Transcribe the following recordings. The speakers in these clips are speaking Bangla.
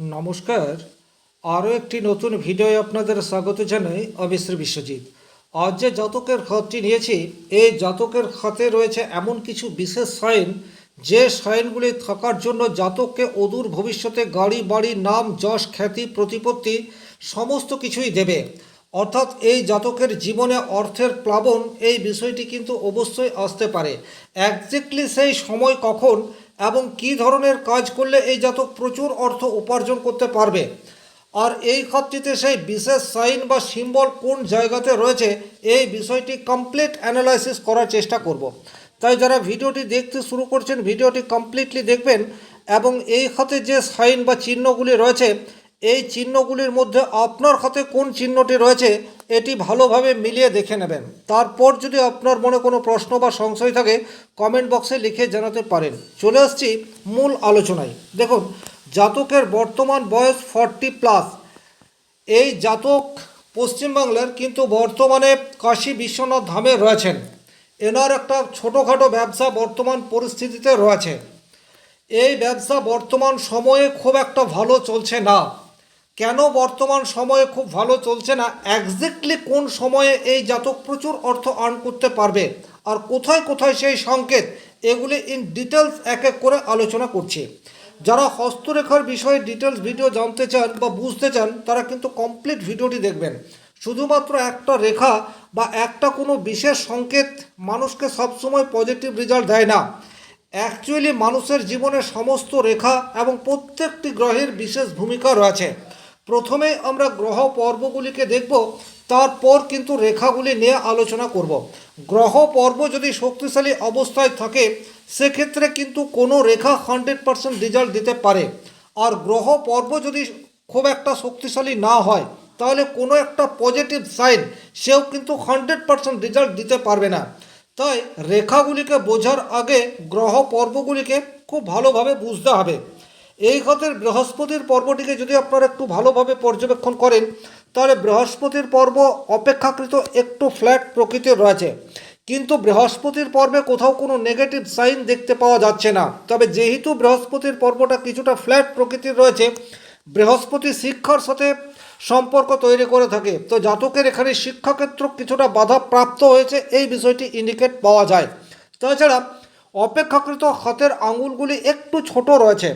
নমস্কার। আরও একটি নতুন ভিডিওয়ে আপনাদের স্বাগত জানাই আমি বিশ্বজিৎ। আজ যে জাতকের খাতটি নিয়েছি, এই জাতকের খাতে রয়েছে এমন কিছু বিশেষ সাইন, যে সাইনগুলি থাকার জন্য জাতককে অদূর ভবিষ্যতে গাড়ি, বাড়ি, নাম, যশ, খ্যাতি, প্রতিপত্তি সমস্ত কিছুই দেবে। অর্থাৎ এই জাতকের জীবনে অর্থের প্লাবন এই বিষয়টি কিন্তু অবশ্যই আসতে পারে। একজ্যাক্টলি সেই সময় কখন এবং কী ধরনের কাজ করলে এই জাতক প্রচুর অর্থ উপার্জন করতে পারবে আর এই খাতটিতে সেই বিশেষ সাইন বা সিম্বল কোন জায়গাতে রয়েছে, এই বিষয়টি কমপ্লিট অ্যানালাইসিস করার চেষ্টা করব। তাই যারা ভিডিওটি দেখতে শুরু করছেন, ভিডিওটি কমপ্লিটলি দেখবেন এবং এই খাতে যে সাইন বা চিহ্নগুলি রয়েছে, এই চিহ্নগুলির মধ্যে আপনার হাতে কোন চিহ্নটি রয়েছে এটি ভালোভাবে মিলিয়ে দেখে নেবেন। তারপর যদি আপনার মনে কোনো প্রশ্ন বা সংশয় থাকে কমেন্ট বক্সে লিখে জানাতে পারেন। চলে আসছি মূল আলোচনায়। দেখুন, জাতকের বর্তমান বয়স ফর্টি প্লাস এই জাতক পশ্চিমবাংলার কিন্তু বর্তমানে কাশী বিশ্বনাথ ধামে রয়েছেন। এনার একটা ছোটোখাটো ব্যবসা বর্তমান পরিস্থিতিতে রয়েছে। এই ব্যবসা বর্তমান সময়ে খুব একটা ভালো চলছে না। কেন বর্তমান সময়ে খুব ভালো চলছে না? একজ্যাক্টলি কোন সময়ে এই জাতক প্রচুর অর্থ আর্ন করতে পারবে? আর কোথায় কোথায় সেই সংকেত? এগুলি ইন ডিটেলস এক এক করে আলোচনা করছি। যারা হস্তরেখার বিষয়ে ডিটেলস ভিডিও জানতে চান বা বুঝতে চান, তারা কিন্তু কমপ্লিট ভিডিওটি দেখবেন। শুধুমাত্র একটা রেখা বা একটা কোনো বিশেষ সংকেত মানুষকে সবসময় পজিটিভ রেজাল্ট দেয় না। অ্যাকচুয়ালি মানুষের জীবনে সমস্ত রেখা এবং প্রত্যেকটি গ্রহের বিশেষ ভূমিকা রয়েছে। প্রথমে আমরা গ্রহ পর্বগুলিকে দেখব, তারপর কিন্তু রেখাগুলি নিয়ে আলোচনা করব। গ্রহ পর্ব যদি শক্তিশালী অবস্থায় থাকে, সেক্ষেত্রে কিন্তু কোনো রেখা হান্ড্রেড পারসেন্ট রেজাল্ট দিতে পারে। আর গ্রহ পর্ব যদি খুব একটা শক্তিশালী না হয়, তাহলে কোনো একটা পজিটিভ সাইন সেও কিন্তু হান্ড্রেড পারসেন্ট রেজাল্ট দিতে পারবে না। তাই রেখাগুলিকে বোঝার আগে গ্রহ পর্বগুলিকে খুব ভালোভাবে বুঝতে হবে। এই খাতের বৃহস্পতির পর্বটিকে যদি আপনারা একটু ভালোভাবে পর্যবেক্ষণ করেন, তাহলে বৃহস্পতির পর্ব অপেক্ষাকৃত একটু ফ্ল্যাট প্রকৃতির রয়েছে। কিন্তু বৃহস্পতির পর্বে কোথাও কোনো নেগেটিভ সাইন দেখতে পাওয়া যাচ্ছে না। তবে যেহেতু বৃহস্পতির পর্বটা কিছুটা ফ্ল্যাট প্রকৃতির রয়েছে, বৃহস্পতি শিক্ষার সাথে সম্পর্ক তৈরি করে থাকে। তো জাতকের এখানে শিক্ষাক্ষেত্র কিছুটা বাধা প্রাপ্ত হয়েছে, এই বিষয়টি ইন্ডিকেট পাওয়া যায়। তাছাড়া অপেক্ষাকৃত হাতের আঙুলগুলি একটু ছোট রয়েছে।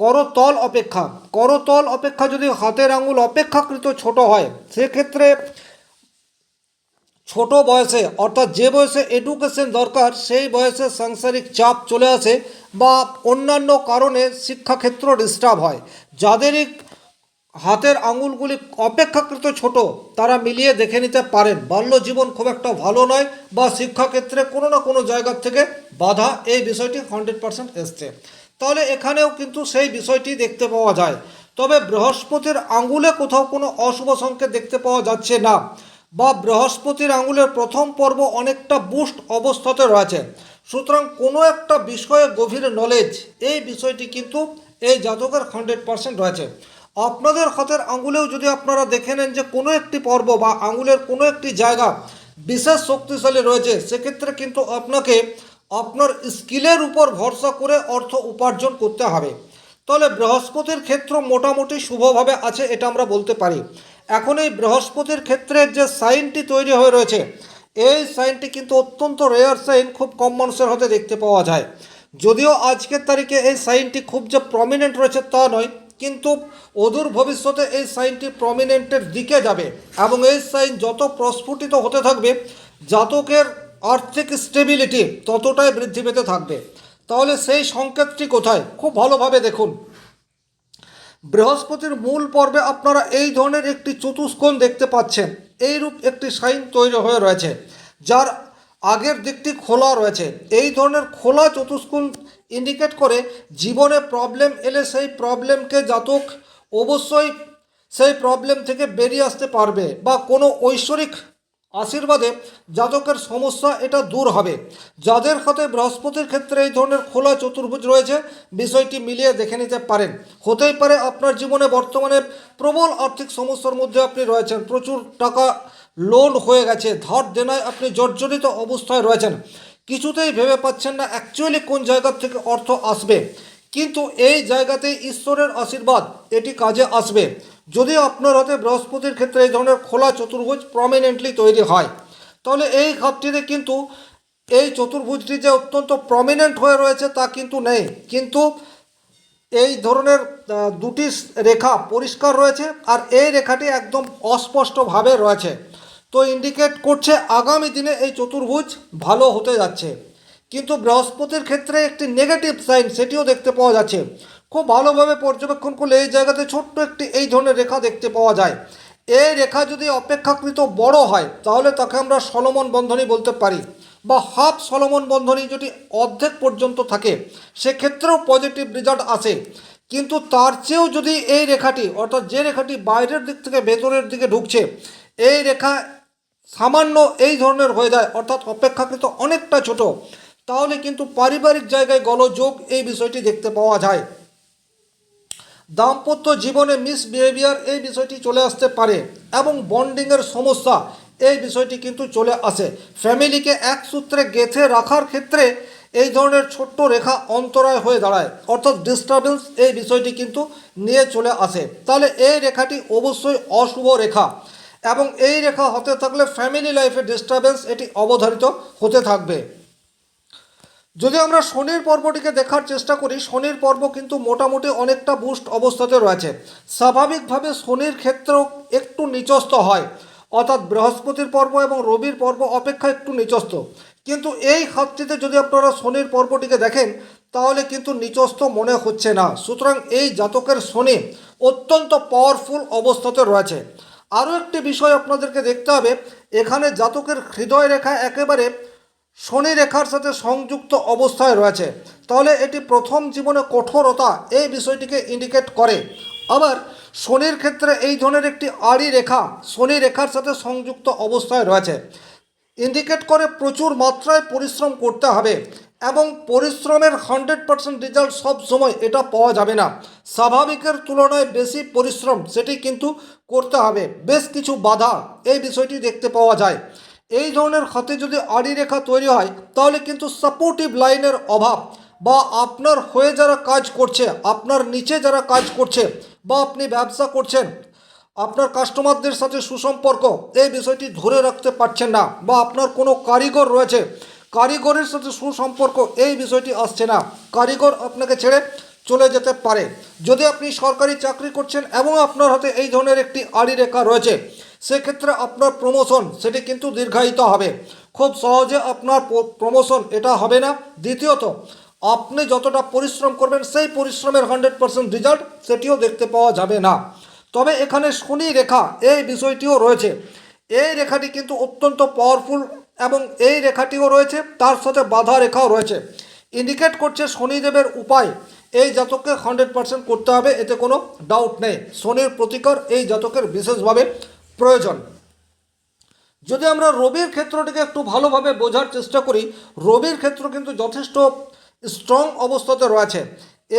করতল অপেক্ষা। করতল অপেক্ষা যদি হাতের আঙুল অপেক্ষাকৃত ছোট হয়, সেক্ষেত্রে ছোট বয়সে, অর্থাৎ যে বয়সে এডুকেশন দরকার, সেই বয়সে সাংসারিক চাপ চলে আসে বা অন্যান্য কারণে শিক্ষাক্ষেত্র ডিস্টার্ব হয়। যাদেরই হাতের আঙুলগুলি অপেক্ষাকৃত ছোট, তারা মিলিয়ে দেখে নিতে পারেন। বাল্য জীবন খুব একটা ভালো নয় বা শিক্ষাক্ষেত্রে কোনো না কোনো জায়গার থেকে বাধা এই বিষয়টি হান্ড্রেড পার্সেন্ট এসছে। তাহলে এখানেও কিন্তু সেই বিষয়টি দেখতে পাওয়া যায়। তবে বৃহস্পতির আঙুলে কোথাও কোনো অশুভ সংকেত দেখতে পাওয়া যাচ্ছে না বা বৃহস্পতির আঙুলের প্রথম পর্ব অনেকটা বুস্ট অবস্থাতে রয়েছে। সুতরাং কোনো একটা বিষয়ে গভীর নলেজ এই বিষয়টি কিন্তু এই জাতকের হান্ড্রেড পার্সেন্ট রয়েছে। আপনাদের হাতের আঙুলেও যদি আপনারা দেখে নেন যে কোনো একটি পর্ব বা আঙুলের কোনো একটি জায়গা বিশেষ শক্তিশালী রয়েছে, সেক্ষেত্রে কিন্তু আপনাকে আপনার স্কিলের উপর ভরসা করে অর্থ উপার্জন করতে হবে। তাহলে বৃহস্পতির ক্ষেত্র মোটামুটি শুভভাবে আছে এটা আমরা বলতে পারি। এখন এই বৃহস্পতির ক্ষেত্রে যে সাইনটি তৈরি হয়ে রয়েছে, এই সাইনটি কিন্তু অত্যন্ত রেয়ার সাইন খুব কম মানুষের হতে দেখতে পাওয়া যায়। যদিও আজকের তারিখে এই সাইনটি খুব যে প্রমিনেন্ট রয়েছে তা নয়, কিন্তু অদূর ভবিষ্যতে এই সাইনটি প্রমিনেন্টের দিকে যাবে এবং এই সাইন যত প্রস্ফুটিত হতে থাকবে, জাতকের আর্থিক স্টেবিলিটি ততটাই বৃদ্ধি পেতে থাকবে। তাহলে সেই সংকেতটি কোথায়? খুব ভালোভাবে দেখুন। বৃহস্পতির মূল পর্বে আপনারা এই ধরনের একটি চতুষ্কোণ দেখতে পাচ্ছেন। এইরূপ একটি সাইন তৈরি হয়ে রয়েছে, যার আগের দিকটি খোলা রয়েছে। এই ধরনের খোলা চতুষ্কোণ ইন্ডিকেট করে জীবনে প্রবলেম এলে সেই প্রবলেমকে জাতক অবশ্যই সেই প্রবলেম থেকে বেরিয়ে আসতে পারবে বা কোনো ঐশ্বরিক আশীর্বাদে জাতকের সমস্যা এটা দূর হবে। যাদের হাতে বৃহস্পতির ক্ষেত্রে এই ধরনের খোলা চতুর্ভুজ রয়েছে, বিষয়টি মিলিয়ে দেখে নিতে পারেন। হতেই পারে আপনার জীবনে বর্তমানে প্রবল আর্থিক সমস্যার মধ্যে আপনি রয়েছেন। প্রচুর টাকা লোন হয়ে গেছে, ধার দেনায় আপনি জর্জরিত অবস্থায় রয়েছেন। কিছুতেই ভেবে পাচ্ছেন না অ্যাকচুয়ালি কোন জায়গার থেকে অর্থ আসবে। কিন্তু এই জায়গাতে ঈশ্বরের আশীর্বাদ, এটি কাজে আসবে। যদি আপনার হাতে বৃহস্পতির ক্ষেত্রে এই ধরনের খোলা চতুর্ভুজ প্রমিনেন্টলি তৈরি হয়, তাহলে এই খাতটিতে কিন্তু এই চতুর্ভুজটি যে অত্যন্ত প্রমিনেন্ট হয়ে রয়েছে তা কিন্তু নেই। কিন্তু এই ধরনের দুটি রেখা পরিষ্কার রয়েছে আর এই রেখাটি একদম অস্পষ্টভাবে রয়েছে। তো ইন্ডিকেট করছে আগামী দিনে এই চতুর্ভুজ ভালো হতে যাচ্ছে। কিন্তু বৃহস্পতির ক্ষেত্রে একটি নেগেটিভ সাইন সেটিও দেখতে পাওয়া যাচ্ছে। খুব ভালোভাবে পর্যবেক্ষণ করলে এই জায়গাতে ছোট্ট একটি এই ধরনের রেখা দেখতে পাওয়া যায়। এই রেখা যদি অপেক্ষাকৃত বড় হয়, তাহলে তাকে আমরা সলমন বন্ধনী বলতে পারি বা হাফ সলমন বন্ধনী যদি অর্ধেক পর্যন্ত থাকে, সেক্ষেত্রেও পজিটিভ রেজাল্ট আসে। কিন্তু তার চেয়েও যদি এই রেখাটি, অর্থাৎ যে রেখাটি বাইরের দিক থেকে ভেতরের দিকে ঢুকছে, এই রেখা সামান্য এই ধরনের হয়ে যায়, অর্থাৎ অপেক্ষাকৃত অনেকটা ছোট। তাহলে কিন্তু পারিবারিক জায়গায় গলযোগ এই বিষয়টি দেখতে পাওয়া যায়। দাম্পত্য জীবনে মিসবিহেভিয়ার এই বিষয়টি চলে আসতে পারে এবং বন্ডিংয়ের সমস্যা এই বিষয়টি কিন্তু চলে আসে। ফ্যামিলিকে এক সূত্রে গেঁথে রাখার ক্ষেত্রে এই ধরনের ছোট্ট রেখা অন্তরায় হয়ে দাঁড়ায়। অর্থাৎ ডিস্টারবেন্স এই বিষয়টি কিন্তু নিয়ে চলে আসে। তাহলে এই রেখাটি অবশ্যই অশুভ রেখা এবং এই রেখা হতে থাকলে ফ্যামিলি লাইফে ডিস্টারবেন্স এটি অবধারিত হতে থাকবে। যদি আমরা শনির পর্বটিকে দেখার চেষ্টা করি, শনির পর্ব কিন্তু মোটামুটি অনেকটা বুস্ট অবস্থাতে রয়েছে। স্বাভাবিকভাবে শনির ক্ষেত্রেও একটু নিচস্ত হয়। অর্থাৎ বৃহস্পতির পর্ব এবং রবির পর্ব অপেক্ষা একটু নিচস্ত কিন্তু এই হাতটিতে যদি আপনারা শনির পর্বটিকে দেখেন, তাহলে কিন্তু নিচস্ত মনে হচ্ছে না। সুতরাং এই জাতকের শনি অত্যন্ত পাওয়ারফুল অবস্থাতে রয়েছে। আরও একটি বিষয় আপনাদেরকে দেখতে হবে, এখানে জাতকের হৃদয় রেখা একেবারে শনি রেখার সাথে সংযুক্ত অবস্থায় রয়েছে। তাহলে এটি প্রথম জীবনে কঠোরতা এই বিষয়টিকে ইন্ডিকেট করে। আবার শনির ক্ষেত্রে এই ধরনের একটি আড়ি রেখা শনি রেখার সাথে সংযুক্ত অবস্থায় রয়েছে। ইন্ডিকেট করে প্রচুর মাত্রায় পরিশ্রম করতে হবে এবং পরিশ্রমের হান্ড্রেড পার্সেন্ট রেজাল্ট সব সময় এটা পাওয়া যাবে না। স্বাভাবিকের তুলনায় বেশি পরিশ্রম সেটি কিন্তু করতে হবে। বেশ কিছু বাধা এই বিষয়টি দেখতে পাওয়া যায়। এই ধরনের হাতে যদি আড়ি রেখা তৈরি হয়, তাহলে কিন্তু সাপোর্টিভ লাইনের অভাব। বা আপনার হয়ে যারা কাজ করছে, আপনার নিচে যারা কাজ করছে, বা আপনি ব্যবসা করছেন, আপনার কাস্টমারদের সাথে সুসম্পর্ক, এই বিষয়টি ধরে রাখতে পারছেন না, বা আপনার কোনো কারিগর রয়েছে, কারিগরের সাথে সুসম্পর্ক, এই বিষয়টি আসছে না। কারিগর আপনাকে ছেড়ে চলে যেতে পারে। যদি আপনি সরকারি চাকরি করছেন, এবং আপনার হাতে এই ধরনের একটি আড়ি রেখা রয়েছে সেক্ষেত্রে আপনার প্রমোশন সেটি কিন্তু দীর্ঘায়িত হবে। খুব সহজে আপনার প্রমোশন এটা হবে না। দ্বিতীয়ত, আপনি যতটা পরিশ্রম করবেন, সেই পরিশ্রমের হান্ড্রেড পার্সেন্ট রেজাল্ট সেটিও দেখতে পাওয়া যাবে না। তবে এখানে শনি রেখা এই বিষয়টিও রয়েছে। এই রেখাটি কিন্তু অত্যন্ত পাওয়ারফুল এবং এই রেখাটিও রয়েছে, তার সাথে বাধা রেখাও রয়েছে। ইন্ডিকেট করছে শনিদেবের উপায়। এই জাতককে হান্ড্রেড পার্সেন্ট করতে হবে, এতে কোনো ডাউট নেই। শনির প্রতিকার এই জাতকের বিশেষভাবে প্রয়োজন। যদি আমরা রবির ক্ষেত্রটিকে একটু ভালোভাবে বোঝার চেষ্টা করি, রবির ক্ষেত্র কিন্তু যথেষ্ট স্ট্রং অবস্থাতে রয়েছে।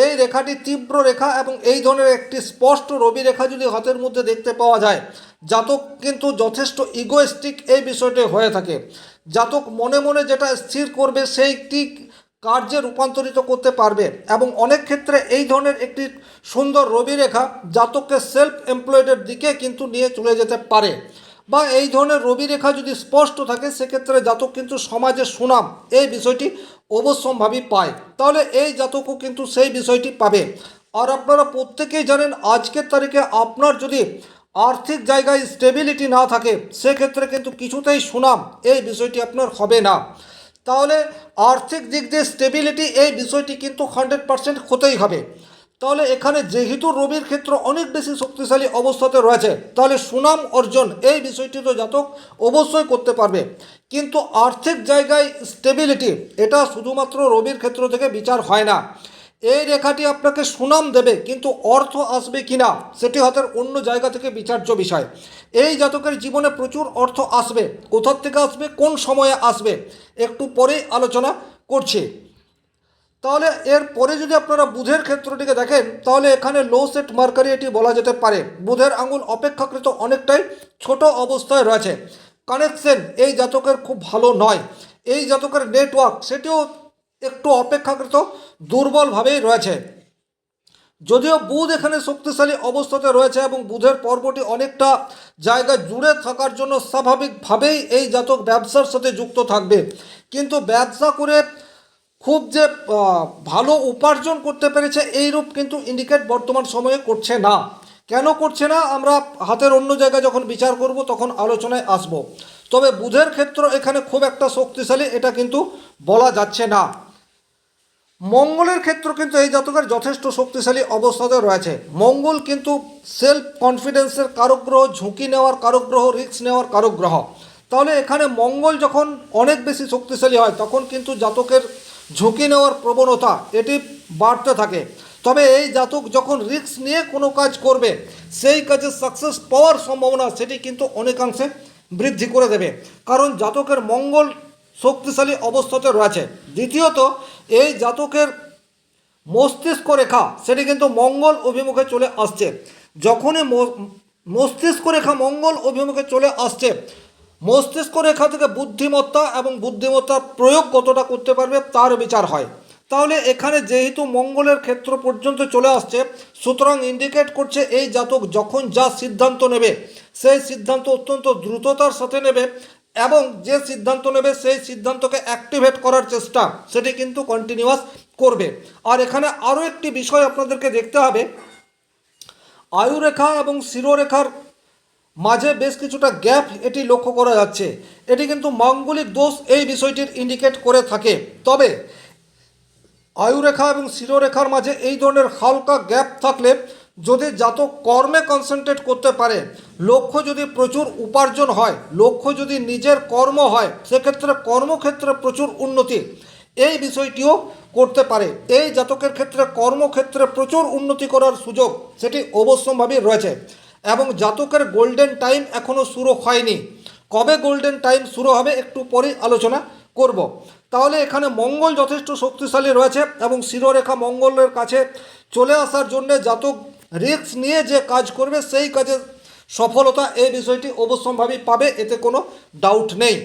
এই রেখাটি তীব্র রেখা এবং এই ধরনের একটি স্পষ্ট রবি রেখা যদি হাতের মধ্যে দেখতে পাওয়া যায়, জাতক কিন্তু যথেষ্ট ইগোয়েস্টিক এই বিষয়টি হয়ে থাকে। জাতক মনে মনে যেটা স্থির করবে সেইটি কার্যে রূপান্তরিত করতে পারবে এবং অনেক ক্ষেত্রে এই ধরনের একটি সুন্দর রবি রেখা জাতককে সেলফ এমপ্লয়েডের দিকে কিন্তু নিয়ে চলে যেতে পারে। বা এই ধরনের রবি রেখা যদি স্পষ্ট থাকে, সেক্ষেত্রে জাতক কিন্তু সমাজে সুনাম এই বিষয়টি অবশ্যম্ভাবী পায়। তাহলে এই জাতকও কিন্তু সেই বিষয়টি পাবে। আর আপনারা প্রত্যেকেই জানেন, আজকের তারিখে আপনার যদি আর্থিক জায়গায় স্টেবিলিটি না থাকে, সেক্ষেত্রে কিন্তু কিছুতেই সুনাম এই বিষয়টি আপনার হবে না। তাহলে আর্থিক দিক দিয়ে স্টেবিলিটি এই বিষয়টি কিন্তু হান্ড্রেড পার্সেন্ট হতেই হবে। তাহলে এখানে যেহেতু রবির ক্ষেত্র অনেক বেশি শক্তিশালী অবস্থাতে রয়েছে, তাহলে সুনাম অর্জন এই বিষয়টি তো জাতক অবশ্যই করতে পারবে। কিন্তু আর্থিক জায়গায় স্টেবিলিটি এটা শুধুমাত্র রবির ক্ষেত্র থেকে বিচার হয় না। এই রেখাটি আপনাকে সুনাম দেবে, কিন্তু অর্থ আসবে কিনা, সেটি হাতের অন্য জায়গা থেকে বিচার্য বিষয়। এই জাতকের জীবনে প্রচুর অর্থ আসবে কোথার থেকে আসবে, কোন সময়ে আসবে, একটু পরেই আলোচনা করছি। তাহলে এর পরে যদি আপনারা বুধের ক্ষেত্রটিকে দেখেন, তাহলে এখানে লো সেট মার্কারি এটি বলা যেতে পারে। বুধের আঙুল অপেক্ষাকৃত অনেকটাই ছোট অবস্থায় রয়েছে। কানেকশন এই জাতকের খুব ভালো নয়। এই জাতকের নেটওয়ার্ক সেটিও একটু অপেক্ষাকৃত দুর্বলভাবেই রয়েছে। যদিও বুধ এখানে শক্তিশালী অবস্থাতে রয়েছে এবং বুধের পর্বটি অনেকটা জায়গা জুড়ে থাকার জন্য স্বাভাবিকভাবেই এই জাতক ব্যবসার সাথে যুক্ত থাকবে। কিন্তু ব্যবসা করে খুব যে ভালো উপার্জন করতে পেরেছে এইরূপ কিন্তু ইন্ডিকেট বর্তমান সময়ে করছে না। কেন করছে না? আমরা হাতের অন্য জায়গায় যখন বিচার করব তখন আলোচনায় আসব। তবে বুধের ক্ষেত্র এখানে খুব একটা শক্তিশালী এটা কিন্তু বলা যাচ্ছে না। মঙ্গলের ক্ষেত্র কিন্তু এই জাতকের যথেষ্ট শক্তিশালী অবস্থাতে রয়েছে। মঙ্গল কিন্তু সেলফ কনফিডেন্সের কারক গ্রহ ঝুঁকি নেওয়ার কারক গ্রহ রিস্ক নেওয়ার কারক গ্রহ তাহলে এখানে মঙ্গল যখন অনেক বেশি শক্তিশালী হয়, তখন কিন্তু জাতকের ঝুঁকি নেওয়ার প্রবণতা এটি বাড়তে থাকে। তবে এই জাতক যখন রিস্ক নিয়ে কোনো কাজ করবে, সেই কাজে সাকসেস পাওয়ার সম্ভাবনা সেটি কিন্তু অনেকাংশে বৃদ্ধি করে দেবে। কারণ জাতকের মঙ্গল শক্তিশালী অবস্থাতে রয়েছে। দ্বিতীয়ত, এই জাতকের মস্তিষ্ক রেখা, সেটি কিন্তু মঙ্গল অভিমুখে চলে আসছে। যখনই মস্তিষ্ক রেখা মঙ্গল অভিমুখে চলে আসছে, মস্তিষ্ক রেখা থেকে বুদ্ধিমত্তা এবং বুদ্ধিমত্তার প্রয়োগ কতটা করতে পারবে তার বিচার হয়। তাহলে এখানে যেহেতু মঙ্গলের ক্ষেত্র পর্যন্ত চলে আসছে, সুতরাং ইন্ডিকেট করছে এই জাতক যখন যা সিদ্ধান্ত নেবে, সেই সিদ্ধান্ত অত্যন্ত দ্রুততার সাথে নেবে এবং যে সিদ্ধান্ত নেবে, সেই সিদ্ধান্তকে অ্যাক্টিভেট করার চেষ্টা সেটি কিন্তু কন্টিনিউয়াস করবে। আর এখানে আরও একটি বিষয় আপনাদেরকে দেখতে হবে। আয়ুরেখা এবং শিরোরেখার মাঝে বেশ কিছুটা গ্যাপ এটি লক্ষ্য করা যাচ্ছে। এটি কিন্তু মাঙ্গলিক দোষ এই বিষয়টির ইন্ডিকেট করে থাকে। তবে আয়ুরেখা এবং শিরোরেখার মাঝে এই ধরনের হালকা গ্যাপ থাকলে যদি জাতক কর্মে কনসেন্ট্রেট করতে পারে, লক্ষ্য যদি প্রচুর উপার্জন হয়, লক্ষ্য যদি নিজের কর্ম হয়, সেক্ষেত্রে কর্মক্ষেত্রে প্রচুর উন্নতি। এই বিষয়টিও করতে পারে। এই জাতকের ক্ষেত্রে কর্মক্ষেত্রে প্রচুর উন্নতি করার সুযোগ সেটি অবশ্যম্ভাবী রয়েছে এবং জাতকের গোল্ডেন টাইম এখনও শুরু হয়নি। কবে গোল্ডেন টাইম শুরু হবে একটু পরেই আলোচনা করব। তাহলে এখানে মঙ্গল যথেষ্ট শক্তিশালী রয়েছে এবং শিরোরেখা মঙ্গলের কাছে চলে আসার জন্যে জাতক রিস্ক নিয়ে যে কাজ করবে, সেই কাজে সফলতা এই বিষয়টি অবশ্যম্ভাবী পাবে, এতে কোনো ডাউট নেই।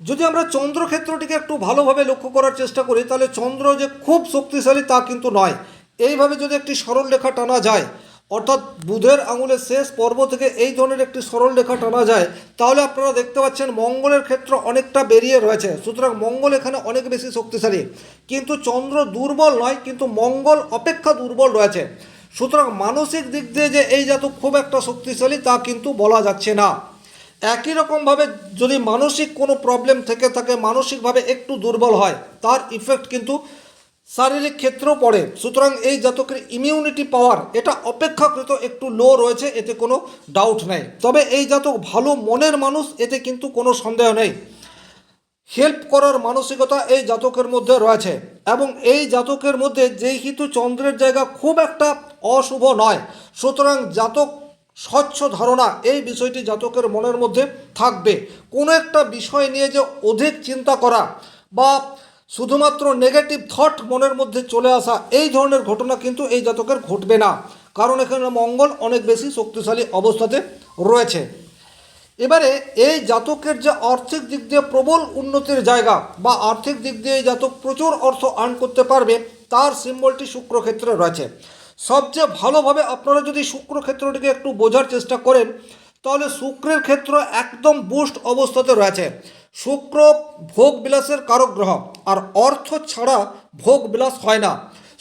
যদি আমরা চন্দ্রক্ষেত্রটিকে একটু ভালোভাবে লক্ষ্য করার চেষ্টা করি, তাহলে চন্দ্র যে খুব শক্তিশালী তা কিন্তু নয়। এইভাবে যদি একটি সরল রেখা টানা যায় অর্থাৎ বুধের আঙুলের শেষ পর্ব থেকে এই ধরনের একটি সরল রেখা টানা যায়, তাহলে আপনারা দেখতে পাচ্ছেন মঙ্গলের ক্ষেত্র অনেকটা বেরিয়ে রয়েছে। সুতরাং মঙ্গল এখানে অনেক বেশি শক্তিশালী। কিন্তু চন্দ্র দুর্বল নয়, কিন্তু মঙ্গল অপেক্ষা দুর্বল রয়েছে। সুতরাং মানসিক দিক দিয়ে যে এই জাতক খুব একটা শক্তিশালী তা কিন্তু বলা যাচ্ছে না। একই রকমভাবে যদি মানসিক কোনো প্রবলেম থেকে থাকে, মানসিকভাবে একটু দুর্বল হয়, তার ইফেক্ট কিন্তু শারীরিক ক্ষেত্রেও পড়ে। সুতরাং এই জাতকের ইমিউনিটি পাওয়ার এটা অপেক্ষাকৃত একটু লো রয়েছে, এতে কোনো ডাউট নেই। তবে এই জাতক ভালো মনের মানুষ, এতে কিন্তু কোনো সন্দেহ নেই। হেল্প করার মানসিকতা এই জাতকের মধ্যে রয়েছে এবং এই জাতকের মধ্যে যেহেতু চন্দ্রের জায়গা খুব একটা অশুভ নয়, সুতরাং জাতক স্বচ্ছ ধারণা, এই বিষয়টি জাতকের মনের মধ্যে থাকবে। কোনো একটা বিষয় নিয়ে যে অধিক চিন্তা করা বা শুধুমাত্র নেগেটিভ থট মনের মধ্যে চলে আসা এই ধরনের ঘটনা কিন্তু এই জাতকের ঘটবে না। কারণ এখানে মঙ্গল অনেক বেশি শক্তিশালী অবস্থাতে রয়েছে। এবারে এই জাতকের যে আর্থিক দিক দিয়ে প্রবল উন্নতির জায়গা বা আর্থিক দিক দিয়ে এই জাতক প্রচুর অর্থ আর্ন করতে পারবে, তার সিম্বলটি শুক্রক্ষেত্রে রয়েছে। সবচেয়ে ভালোভাবে আপনারা যদি শুক্রক্ষেত্রটিকে একটু বোঝার চেষ্টা করেন, তাহলে শুক্রের ক্ষেত্র একদম বুস্ট অবস্থাতে রয়েছে। শুক্র ভোগ বিলাসের কারক গ্রহ। আর অর্থ ছাড়া ভোগ বিলাস হয় না।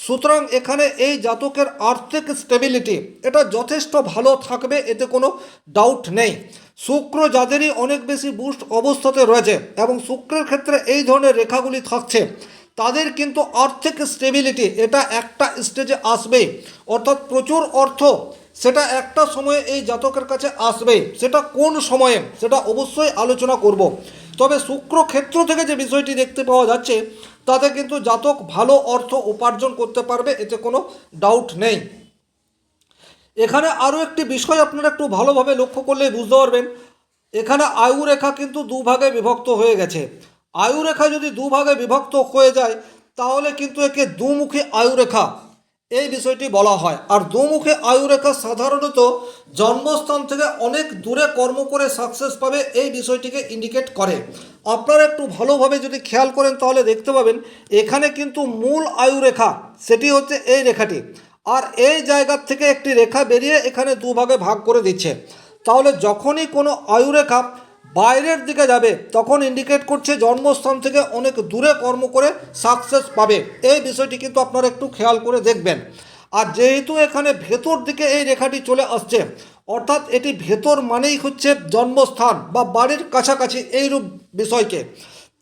সুতরাং এখানে এই জাতকের আর্থিক স্টেবিলিটি এটা যথেষ্ট ভালো থাকবে, এতে কোনো ডাউট নেই। শুক্র যাদেরই অনেক বেশি বুস্ট অবস্থাতে রয়েছে এবং শুক্রের ক্ষেত্রে এই ধরনের রেখাগুলি থাকছে, তাদের কিন্তু আর্থিক স্টেবিলিটি এটা একটা স্টেজে আসবে অর্থাৎ প্রচুর অর্থ সেটা একটা সময়ে এই জাতকের কাছে আসবে সেটা কোন সময়ে সেটা অবশ্যই আলোচনা করব। তবে শুক্র ক্ষেত্র থেকে যে বিষয়টি দেখতে পাওয়া যাচ্ছে, তাতে কিন্তু জাতক ভালো অর্থ উপার্জন করতে পারবে, এতে কোনো ডাউট নেই। এখানে আরও একটি বিষয় আপনারা একটু ভালোভাবে লক্ষ্য করলে বুঝতে পারবেন, এখানে আয়ু রেখা কিন্তু দুভাগে বিভক্ত হয়ে গেছে। আয়ু রেখা যদি দুভাগে বিভক্ত হয়ে যায়, তাহলে কিন্তু একে দুমুখী আয়ু রেখা এই বিষয়টি বলা হয়। আর দুমুখে আয়ুরেখা সাধারণত জন্মস্থান থেকে অনেক দূরে কর্ম করে সাকসেস পাবে এই বিষয়টিকে ইন্ডিকেট করে। আপনারা একটু ভালোভাবে যদি খেয়াল করেন তাহলে দেখতে পাবেন, এখানে কিন্তু মূল আয়ুরেখা, সেটি হচ্ছে এই রেখাটি। আর এই জায়গার থেকে একটি রেখা বেরিয়ে এখানে দুভাগে ভাগ করে দিচ্ছে। তাহলে যখনই কোনো আয়ুরেখা বাইরের দিকে যাবে, তখন ইন্ডিকেট করছে জন্মস্থান থেকে অনেক দূরে কর্ম করে সাকসেস পাবে। এই বিষয়টি কিন্তু আপনারা একটু খেয়াল করে দেখবেন। আর যেহেতু এখানে ভেতর দিকে এই রেখাটি চলে আসছে, অর্থাৎ এটি ভেতর মানেই হচ্ছে জন্মস্থান বা বাড়ির কাছাকাছি এইরূপ বিষয়কে।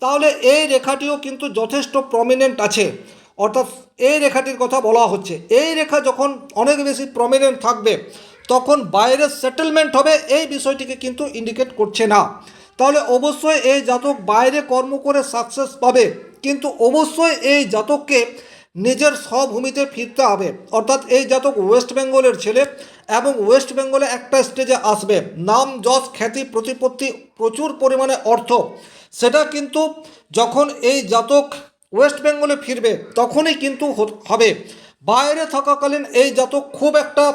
তাহলে এই রেখাটিও কিন্তু যথেষ্ট প্রমিনেন্ট আছে। অর্থাৎ এই রেখাটির কথা বলা হচ্ছে। এই রেখা যখন অনেক বেশি প্রমিনেন্ট থাকবে তখন বাইরের সেটেলমেন্ট হবে এই বিষয়টিকে কিন্তু ইন্ডিকেট করছে না। তাহলে অবশ্যই এই জাতক বাইরে কর্ম করে সাকসেস পাবে, কিন্তু অবশ্যই এই জাতককে নিজের স্বভূমিতে ফিরতে হবে। অর্থাৎ এই জাতক ওয়েস্ট বেঙ্গলের ছেলে এবং ওয়েস্ট বেঙ্গলে একটা স্টেজে আসবে। নাম, যশ, খ্যাতি, প্রতিপত্তি, প্রচুর পরিমাণে অর্থ। সেটা কিন্তু যখন এই জাতক ওয়েস্ট বেঙ্গলে ফিরবে, তখনই কিন্তু হবে। বাইরে থাকাকালীন এই জাতক খুব একটা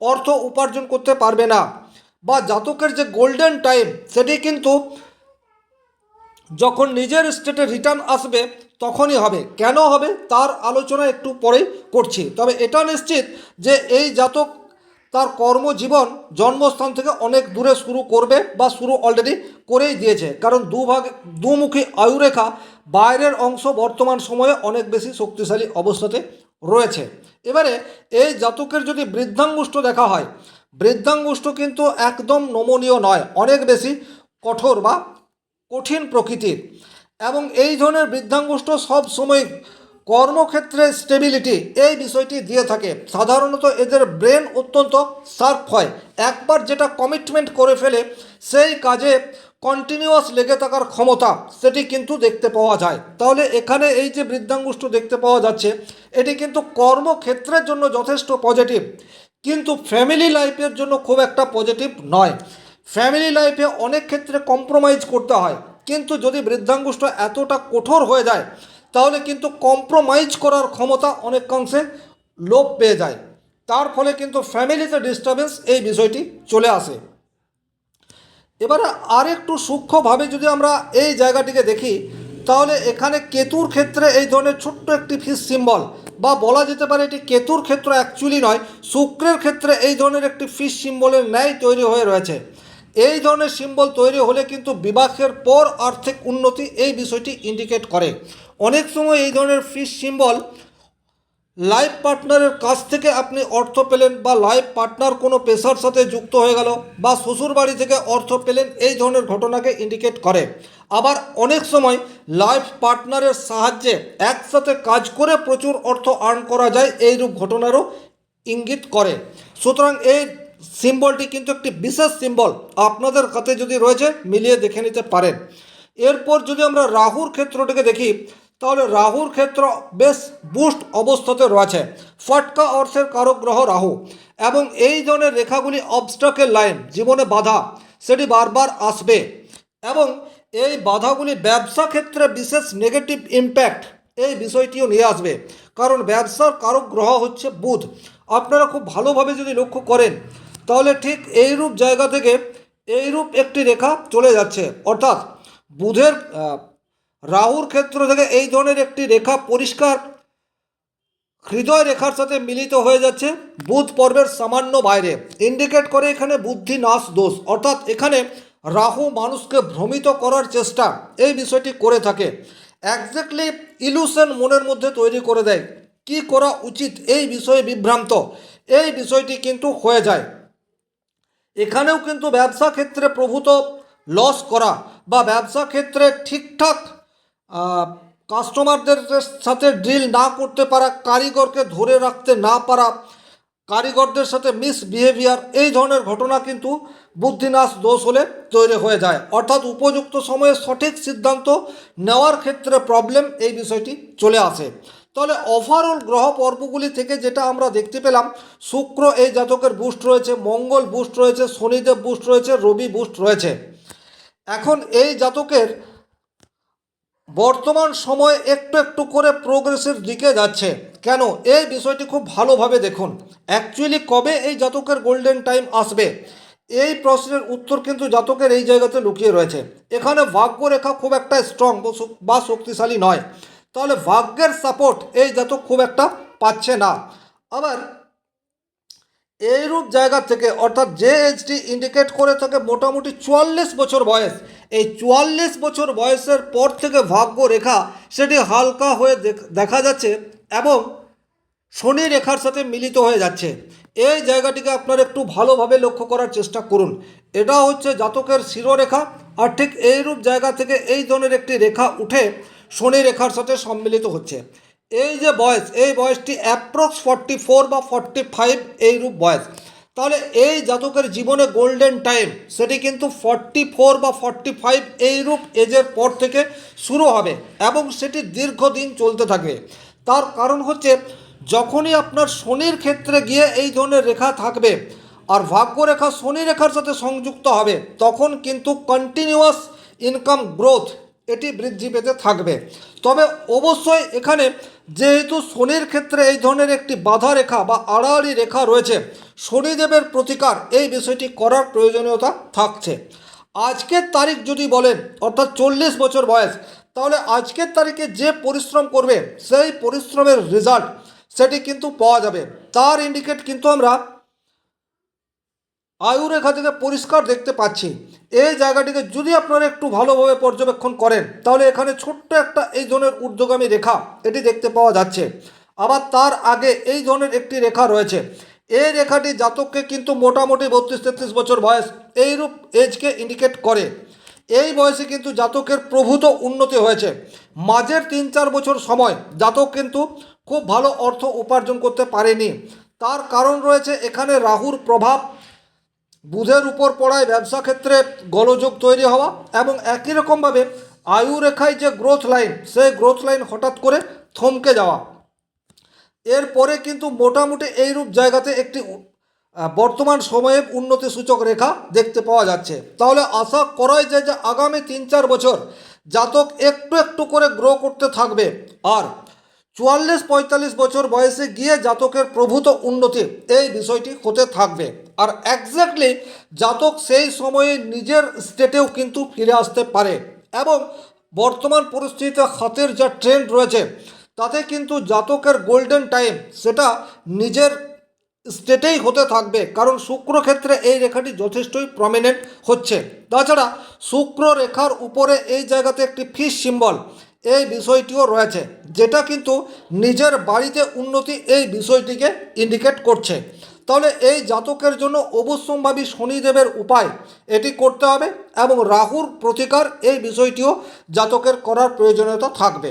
অর্থ উপার্জন করতে পারবে না। বা জাতকের যে গোল্ডেন টাইম সেটি কিন্তু যখন নিজের স্টেটে রিটার্ন আসবে, তখনই হবে। কেন হবে? তার আলোচনা একটু পরেই করছি। তবে এটা নিশ্চিত যে এই জাতক তার কর্মজীবন জন্মস্থান থেকে অনেক দূরে শুরু করবে বা শুরু অলরেডি করেই দিয়েছে। কারণ দুভাগে, দুমুখী আয়ুরেখা বাইরের অংশ বর্তমান সময়ে অনেক বেশি শক্তিশালী অবস্থাতে রয়েছে। এবারে এই জাতকের যদি বৃদ্ধাঙ্গুষ্ঠ দেখা হয়, বৃদ্ধাঙ্গুষ্ঠ কিন্তু একদম নমনীয় নয়, অনেক বেশি কঠোর বা কঠিন প্রকৃতির। এবং এই ধরনের বৃদ্ধাঙ্গুষ্ঠ সব সময় কর্মক্ষেত্রে স্টেবিলিটি এই বিষয়টি দিয়ে থাকে। সাধারণত এদের ব্রেন অত্যন্ত শার্প হয়। একবার যেটা কমিটমেন্ট করে ফেলে, সেই কাজে কন্টিনিউয়াস লেগে থাকার ক্ষমতা সেটি কিন্তু দেখতে পাওয়া যায়। তাহলে এখানে এই যে বৃদ্ধাঙ্গুষ্ঠ দেখতে পাওয়া যাচ্ছে, এটি কিন্তু কর্মক্ষেত্রের জন্য যথেষ্ট পজিটিভ কিন্তু ফ্যামিলি লাইফের জন্য খুব একটা পজিটিভ নয়। ফ্যামিলি লাইফে অনেক ক্ষেত্রে কম্প্রোমাইজ করতে হয়। কিন্তু যদি বৃদ্ধাঙ্গুষ্ঠ এতটা কঠোর হয়ে যায়, তাহলে কিন্তু কম্প্রোমাইজ করার ক্ষমতা অনেকাংশে লোপ পেয়ে যায়। তার ফলে কিন্তু ফ্যামিলিতে ডিস্টারবেন্স এই বিষয়টি চলে আসে। এবারে আর একটু সূক্ষ্মভাবে যদি আমরা এই জায়গাটিকে দেখি, তাহলে এখানে কেতুর ক্ষেত্রে এই ধরনের ছোট্ট একটি ফিস সিম্বল বা বলা যেতে পারে এটি কেতুর ক্ষেত্র অ্যাকচুয়ালি নয়, শুক্রের ক্ষেত্রে এই ধরনের একটি ফিস সিম্বলের ন্যায় তৈরি হয়ে রয়েছে। এই ধরনের সিম্বল তৈরি হলে কিন্তু বিবাহের পর আর্থিক উন্নতি এই বিষয়টি ইন্ডিকেট করে। অনেক সময় এই ধরনের ফিস সিম্বল লাইফ পার্টনারের কাছ থেকে আপনি অর্থ পেলেন বা লাইফ পার্টনার কোনো পেশার সাথে যুক্ত হয়ে গেল বা শ্বশুর বাড়ি থেকে অর্থ পেলেন, এই ধরনের ঘটনাকে ইন্ডিকেট করে। আবার অনেক সময় লাইফ পার্টনারের সাহায্যে একসাথে কাজ করে প্রচুর অর্থ আর্ন করা যায়, এইরূপ ঘটনারও ইঙ্গিত করে। সুতরাং এই সিম্বলটি কিন্তু একটি বিশেষ সিম্বল আপনাদের কাছে যদি রয়েছে, মিলিয়ে দেখে নিতে পারেন। এরপর যদি আমরা রাহুর ক্ষেত্রটিকে দেখি তাহলে রাহুর ক্ষেত্র বেশ বুস্ট অবস্থাতে রয়েছে। ফটকা অর্থের কারক গ্রহ রাহু। এবং এই ধরনের রেখাগুলি অবস্ট্রাকের লাইন জীবনে বাধা, সেটি বারবার আসবে। এবং এই বাধাগুলি ব্যবসা ক্ষেত্রে বিশেষ নেগেটিভ ইম্প্যাক্ট এই বিষয়টিও নিয়ে আসবে। কারণ ব্যবসার কারক গ্রহ হচ্ছে বুধ। আপনারা খুব ভালোভাবে যদি লক্ষ্য করেন, তাহলে ঠিক এইরূপ জায়গা থেকে এইরূপ একটি রেখা চলে যাচ্ছে। অর্থাৎ বুধের রাহুর ক্ষেত্র থেকে এই ধরনের একটি রেখা পরিষ্কার হৃদয় রেখার সাথে মিলিত হয়ে যাচ্ছে। বুধ পর্বের সামান্য বাইরে। ইন্ডিকেট করে এখানে বুদ্ধি, নাশ, দোষ। অর্থাৎ এখানে রাহু মানুষকে ভ্রমিত করার চেষ্টা। এই বিষয়টি করে থাকে। একজ্যাক্টলি ইলুশন মনের মধ্যে তৈরি করে দেয়। কি করা উচিত? এই বিষয়ে বিভ্রান্ত। এই বিষয়টি কিন্তু হয়ে যায়। এখানেও কিন্তু ব্যবসা ক্ষেত্রে প্রভূত লস করা বা ব্যবসা ক্ষেত্রে ঠিকঠাক কাস্টমারদের সাথে ডিল না করতে পারা, কারিগরকে ধরে রাখতে না পারা, কারিগরদের সাথে মিস বিহেভিয়ার এই ধরনের ঘটনা কিন্তু বুদ্ধিনাশ দোষ হলে তৈরি হয়ে যায়। অর্থাৎ উপযুক্ত সময়ে সঠিক সিদ্ধান্ত নেওয়ার ক্ষেত্রে প্রবলেম এই বিষয়টি চলে আসে। তাহলে ওভারঅল গ্রহ পর্বগুলি থেকে যেটা আমরা দেখতে পেলাম, শুক্র এই জাতকের বুস্ট রয়েছে, মঙ্গল বুস্ট রয়েছে, শনিদেব বুস্ট রয়েছে, রবি বুস্ট রয়েছে। এখন এই জাতকের বর্তমান সময়ে একটু একটু করে প্রোগ্রেসের দিকে যাচ্ছে। কেন? এই বিষয়টি খুব ভালোভাবে দেখুন। অ্যাকচুয়ালি কবে এই জাতকের গোল্ডেন টাইম আসবে? এই প্রশ্নের উত্তর কিন্তু জাতকের এই জায়গাতে লুকিয়ে রয়েছে। এখানে ভাগ্যরেখা খুব একটা স্ট্রং বা শক্তিশালী নয়। তাহলে ভাগ্যের সাপোর্ট এই জাতক খুব একটা পাচ্ছে না। আবার এইরূপ জায়গা থেকে, অর্থাৎ যে এজটি ইন্ডিকেট করে থাকে মোটামুটি চুয়াল্লিশ বছর বয়স, এই চুয়াল্লিশ বছর বয়সের পর থেকে ভাগ্য রেখা সেটি হালকা হয়ে দেখ- যাচ্ছে এবং শনি রেখার সাথে মিলিত হয়ে যাচ্ছে। এই জায়গাটিকে আপনারা একটু ভালোভাবে লক্ষ্য করার চেষ্টা করুন। এটা হচ্ছে জাতকের শিরোরেখা, আর ঠিক এইরূপ জায়গা থেকে এই ধরনের একটি রেখা উঠে শনি রেখার সাথে সম্মিলিত হচ্ছে। এই যে বয়স, এই বয়সটি অ্যাপ্রক্স ফর্টি ফোর বা ফর্টি ফাইভ এইরূপ বয়স। তাহলে এই জাতকের জীবনে গোল্ডেন টাইম সেটি কিন্তু ফর্টি ফোর বা ফর্টি ফাইভ এইরূপ এজের পর থেকে শুরু হবে এবং সেটি দীর্ঘদিন চলতে থাকবে। তার কারণ হচ্ছে, যখনই আপনার শনির ক্ষেত্রে গিয়ে এই ধরনের রেখা থাকবে আর ভাগ্যরেখা শনি রেখার সাথে সংযুক্ত হবে, তখন কিন্তু কন্টিনিউয়াস ইনকাম গ্রোথ এটি বৃদ্ধি পেতে থাকবে। তবে অবশ্যই এখানে যেহেতু শনির ক্ষেত্রে এই ধরনের একটি বাধা রেখা বা আড়াআড়ি রেখা রয়েছে, শনিদেবের প্রতিকার এই বিষয়টি করার প্রয়োজনীয়তা থাকছে। আজকের তারিখ যদি বলেন, অর্থাৎ চল্লিশ বছর বয়স, তাহলে আজকের তারিখে যে পরিশ্রম করবে, সেই পরিশ্রমের রেজাল্ট সেটি কিন্তু পাওয়া যাবে। তার ইন্ডিকেট কিন্তু আমরা আয়ুরেখা থেকে পরিষ্কার দেখতে পাচ্ছি। এই জায়গাটিকে যদি আপনারা একটু ভালোভাবে পর্যবেক্ষণ করেন, তাহলে এখানে ছোট্ট একটা এই ধরনের ঊর্ধ্বগামী রেখা এটি দেখতে পাওয়া যাচ্ছে। আবার তার আগে এই ধরনের একটি রেখা রয়েছে। এই রেখাটি জাতককে কিন্তু মোটামুটি বত্রিশ তেত্রিশ বছর বয়স এইরূপ এজকে ইন্ডিকেট করে। এই বয়সে কিন্তু জাতকের প্রভূত উন্নতি হয়েছে। মাঝের তিন চার বছর সময় জাতক কিন্তু খুব ভালো অর্থ উপার্জন করতে পারেনি। তার কারণ রয়েছে এখানে রাহুর প্রভাব বুধের উপর পড়ায় ব্যবসা ক্ষেত্রে গোলযোগ তৈরি হওয়া এবং একই রকমভাবে আয়ু রেখায় যে গ্রোথ লাইন সেই গ্রোথ লাইন হঠাৎ করে থমকে যাওয়া। এরপরে কিন্তু মোটামুটি এইরূপ জায়গাতে একটি বর্তমান সময়ে উন্নতি সূচক রেখা দেখতে পাওয়া যাচ্ছে। তাহলে আশা করাই যায় যে আগামী তিন চার বছর জাতক একটু একটু করে গ্রো করতে থাকবে। আর চুয়াল্লিশ পঁয়তাল্লিশ বছর বয়সে গিয়ে জাতকের প্রভূত উন্নতি, এই বিষয়টি হতে থাকবে। আর একজ্যাক্টলি জাতক সেই সময়ে নিজের স্টেটেও কিন্তু ফিরে আসতে পারে এবং বর্তমান পরিস্থিতিতে হাতের যা ট্রেন্ড রয়েছে, তাতে কিন্তু জাতকের গোল্ডেন টাইম সেটা নিজের স্টেটেই হতে থাকবে। কারণ শুক্র ক্ষেত্রে এই রেখাটি যথেষ্টই প্রমিনেন্ট হচ্ছে। তাছাড়া শুক্র রেখার উপরে এই জায়গাতে একটি ফিস সিম্বল এই বিষয়টিও রয়েছে, যেটা কিন্তু নিজের বাড়িতে উন্নতি এই বিষয়টিকে ইন্ডিকেট করছে। তাহলে এই জাতকের জন্য অবশ্যম্ভাবী শনিদেবের উপায় এটি করতে হবে এবং রাহুর প্রতিকার এই বিষয়টিও জাতকের করার প্রয়োজনীয়তা থাকবে।